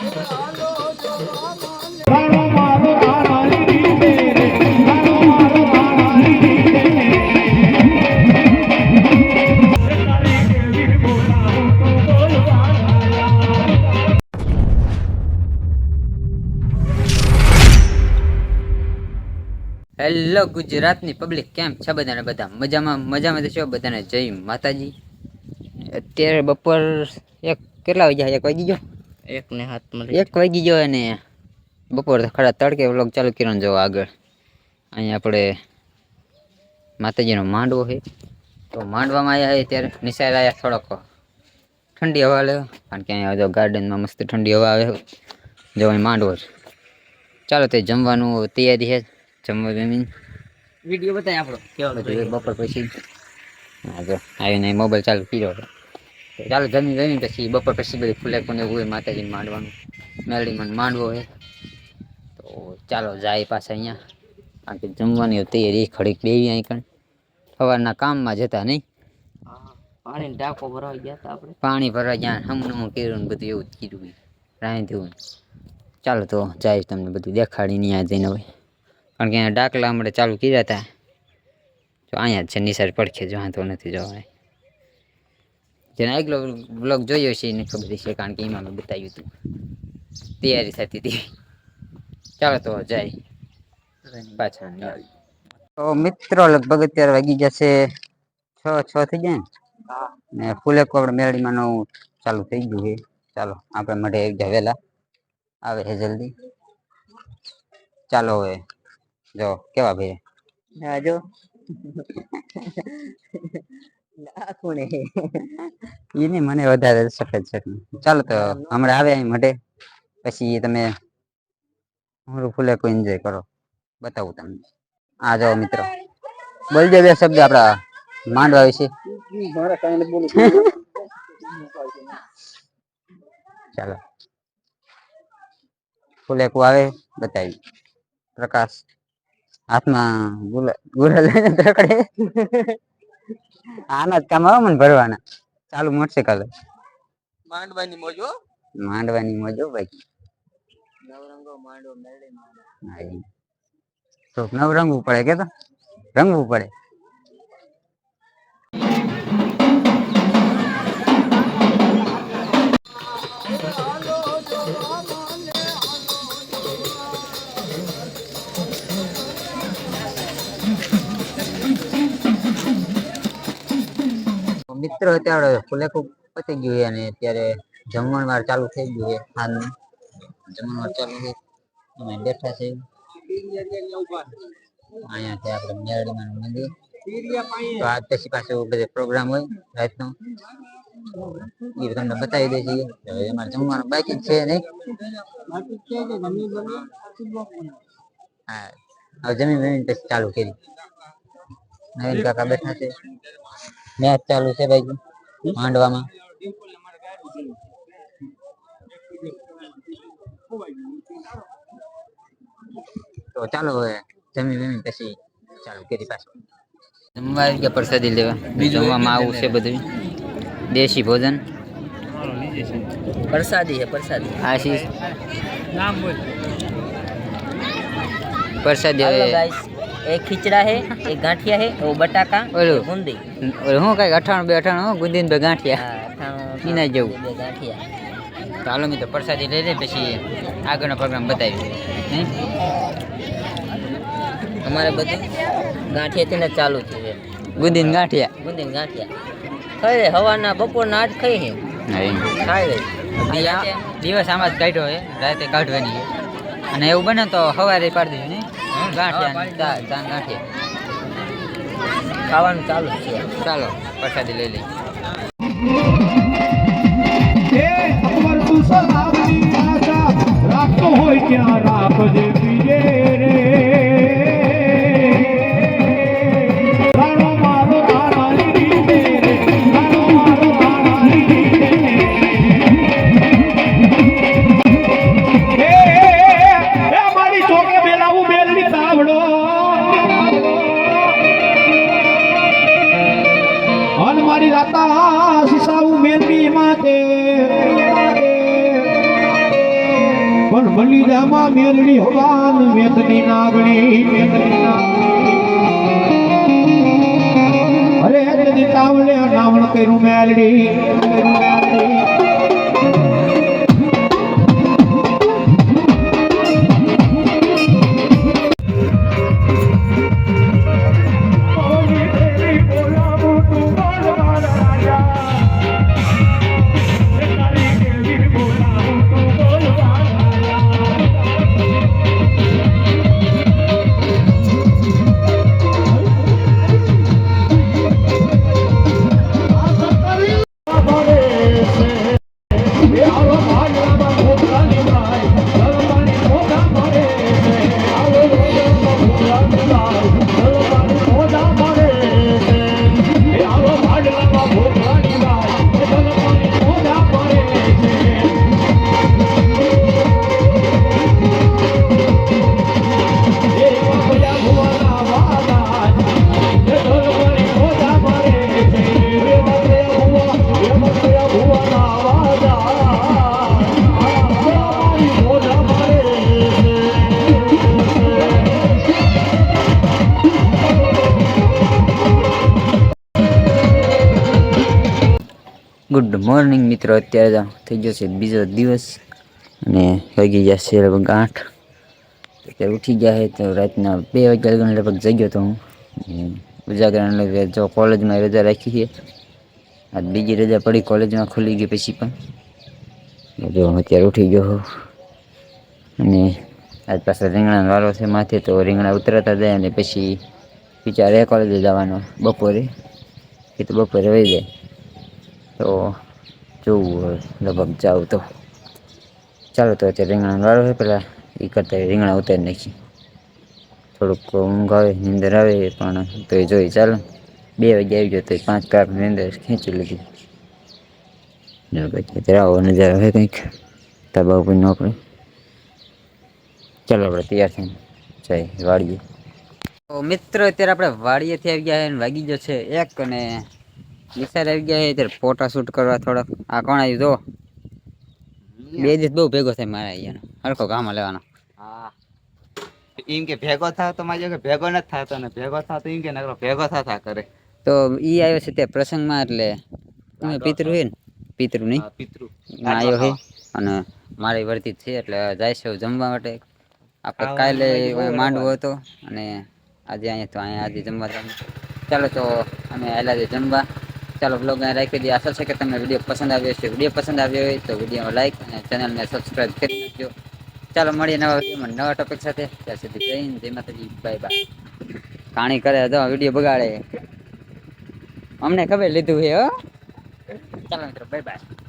Hello ગુજરાતની public કેમ છે બધાને બધા? મજામાં મજામાં તો છો બધાને? જય માતાજી. અત્યારે બપોર એક કેટલા વાગ્યા એક વાગી ગયો? એક ને હાથમાં એક વાગી ગયો અને બપોર ખરા તડકે વ્લોગ ચાલુ કર્યો ને જો આગળ. અહીંયા આપણે માતાજીનો માંડવો છે. તો માંડવામાં આવ્યા છે ત્યારે નિશાળ આવ્યા થોડોક. ઠંડી હવા લે. કારણ કે અહીંયા જો ગાર્ડનમાં મસ્ત ઠંડી હવા આવે. જો અહીં માંડવો છે. ચાલો તે જમવાનું તૈયારી છે. જમવા જમીન. વીડિયો બતાય આપણો. કેવો બધું બપોર પછી. હા જો આવીને મોબાઈલ ચાલુ કર્યો હતો તો ચાલો જમી જમી પછી બપોર પછી બધી ફૂલે કોને એવું હોય માતાજીને માંડવાનું. મેળીમાં માંડવો હોય. તો ચાલો જાય પાછા અહીંયા. કારણ કે જમવાની તૈયારી ખડીક બેવી અહીં કણ. સવારના કામમાં જતા નહીં. પાણી ટાંકો ભરવા ગયા હતા આપણે. પાણી ભરવા ગયા હમણું કર્યું બધું એવું જ કીધું રાંધ્યું ચાલો તો જાય તમને બધું દેખાડીને અહીંયા જઈને હવે. કારણ કે અહીંયા ડાકલા હમણાં ચાલુ કર્યા હતા. તો અહીંયા જ છે નિસાર પડખે જો તો નથી જવાય જેને આગલો બ્લોગ જોયો છે એને ખબર છે કારણ કે એમાં મેં બતાવ્યું હતું. તૈયારી થતી હતી. ચાલો તો જાય. પાછા તો મિત્રો લગભગ અત્યારે વાગી જશે છ છ થઈ જાય ને? ફૂલે કોપડ મેળીમાંનું ચાલુ થઈ ગયું છે. ચાલો આપણે માટે એક જા વહેલા. આવે છે જલ્દી. ચાલો હવે જો કેવા ભાઈ? નાખુને એને મને વધારે સફેદ છે ચાલો તો હમણાં આવે અહીં માટે પછી તમે મારું ફૂલે કોઈ એન્જોય કરો. બતાવું તમને. આ જાઓ મિત્રો. બોલજો બે શબ્દ આપણા માંડવા વિશે. ચાલો ફૂલે ચાલો. ફૂલેકું આવે બતાવી. પ્રકાશ. હાથમાં ગુલા ગુલા લઈને પકડે આના જ કામ આવે મને ભરવાના. ચાલુ મોટરસાઇકલ. માંડવાની મોજો માંડવાની મોજો ભાઈ. નવરંગો માંડો મેળે હા ઈ. તો નવ રંગવું પડે કે તો? રંગવું પડે. મિત્રો અત્યારે ફુલેકું પતી ગયું છે અને અત્યારે જમણ વાર ચાલુ થઈ ગયું છે હાલનું જમણ વાર ચાલુ છે. અમે બેઠા છે અહીંયા છે આપણે મેરડીમાં મંદિર. તો આજ પછી પાછો બધે પ્રોગ્રામ હોય રાતનો. એ તમને બતાવી દે છીએ. હવે અમારે જમવાનું બાકી છે નહીં. હા, હવે જમીન જમીન પછી ચાલુ કરી. નવીન કાકા બેઠા છે. મેચ ચાલુ છે ભાઈ માંડવામાં. તો ચાલો હવે જમી જમી પછી ચાલુ કરી પાછું. જમવા આવી ગયા પ્રસાદી લેવા. જમવામાં આવું છે બધું. દેશી ભોજન. પ્રસાદી છે પ્રસાદી. આશીષ નામ બોલ. પ્રસાદી એક ખીચડા હે એક ગાંઠિયા હે ઓ બટાકા ઓલું. ગુંદી હું કઈ અઠાણું બે અઠાણું ગુંદી બે ગાંઠિયા. પીના જેવું. બે ગાંઠિયા. ચાલો મિત્રો પ્રસાદી લઈ લે પછી આગળનો પ્રોગ્રામ બતાવી અમારે બધું ગાંઠિયાથી ને ચાલુ છે ગુંદી ગાંઠિયા. ગુંદી ગાંઠિયા. ખાઈ હવાના બપોરના આઠ ખાઈ હે. ખાઈ દિવસ આમાં જ કાઢ્યો હે રાતે કાઢવાની અને એવું બને તો સવારે પાડી દેજો ને. ગાંઠિયા ચા ચા ખાવાનું ચાલુ છે. ચાલો પ્રસાદી લઈ લઈ બલિદામાં મેરડી હવાન મેતની નાગણી મેઘની નાગણી અરે તાવલે નાવણ કર્યું મેલડી. કર્યું ગુડ મોર્નિંગ મિત્રો, અત્યારે થઈ ગયો છે બીજો દિવસ અને વાગી ગયા છે લગભગ આઠ. અત્યારે ઉઠી ગયા છે, તો રાતના બે વાગ્યા લગન લગભગ જગ્યો તો હું. ઉજાગરણ જો કોલેજમાં રજા રાખી છે. આજ બીજી રજા પડી કોલેજમાં ખુલી ગઈ પછી પણ. જો અત્યારે ઉઠી ગયો હોઉં અને આજ પાસે રીંગણા વાળો છે માથે, તો રીંગણા ઉતરતા જાય અને પછી વિચારે કોલેજે જવાનો બપોરે. એ તો બપોરે વહી જાય. તો જોવું હોય લગભગ જાઉં તો. ચાલો તો અત્યારે રીંગણા વાળો છે, પેલા એ કરતા રીંગણા ઉતારી નાખી થોડુંક ઊંઘ આવે, નીંદર આવે, પણ તો એ જોઈ ચાલો. બે વાગે આવી ગયો તો પાંચ કલાક નીંદર ખેંચી લીધી. અત્યારે આવો નજારો હોય કંઈક. તબાવ ઉપર નોકરી ચાલો આપણે તૈયાર થઈને જઈ વાળીએ. મિત્ર, અત્યારે આપણે વાડીએથી આવી ગયા અને વાગી ગયો છે એક અને નિસાર આવી ગયા છે ફોટા શૂટ કરવા થોડોક. આ કોણ આવ્યું? જો બે દિવસ બહુ ભેગો થાય મારા અહીંયાનો. હરખો કામ લેવાનો. હા. એમ કે ભેગો થાય તો મારી ભેગો નથી થતો ને ભેગો થાવ તો એમ કે નકરો ભેગો થતા કરે. તો ઈ આવ્યો છે તે પ્રસંગમાં એટલે તમે પિતૃ ને? પિતૃ નહીં? પિતૃ. આવ્યો અને મારી વર્તી છે એટલે જાય છે જમવા માટે. આપણે કાલે માંડવો હતો અને આજે અહીંયા તો અહીંયા આજે જમવા. ચાલો તો અમે આવેલા છે જમવા. ચાલો બ્લોગ અહીંયા રાખી દઈએ. આશા છે કે તમને વીડિયો પસંદ આવ્યો છે વીડિયો પસંદ આવ્યો હોય તો વિડીયોમાં લાઇક અને ચેનલને સબસ્ક્રાઈબ કરી નાખજો. ચાલો મળીએ નવા વિડીયોમાં નવા ટોપિક સાથે. ત્યાં સુધી જઈને જય માતાજી. બાય બાય કાણી કરે તો વીડિયો બગાડે. અમને ખબર લીધું છે હો. ચાલો મિત્રો બાય બાય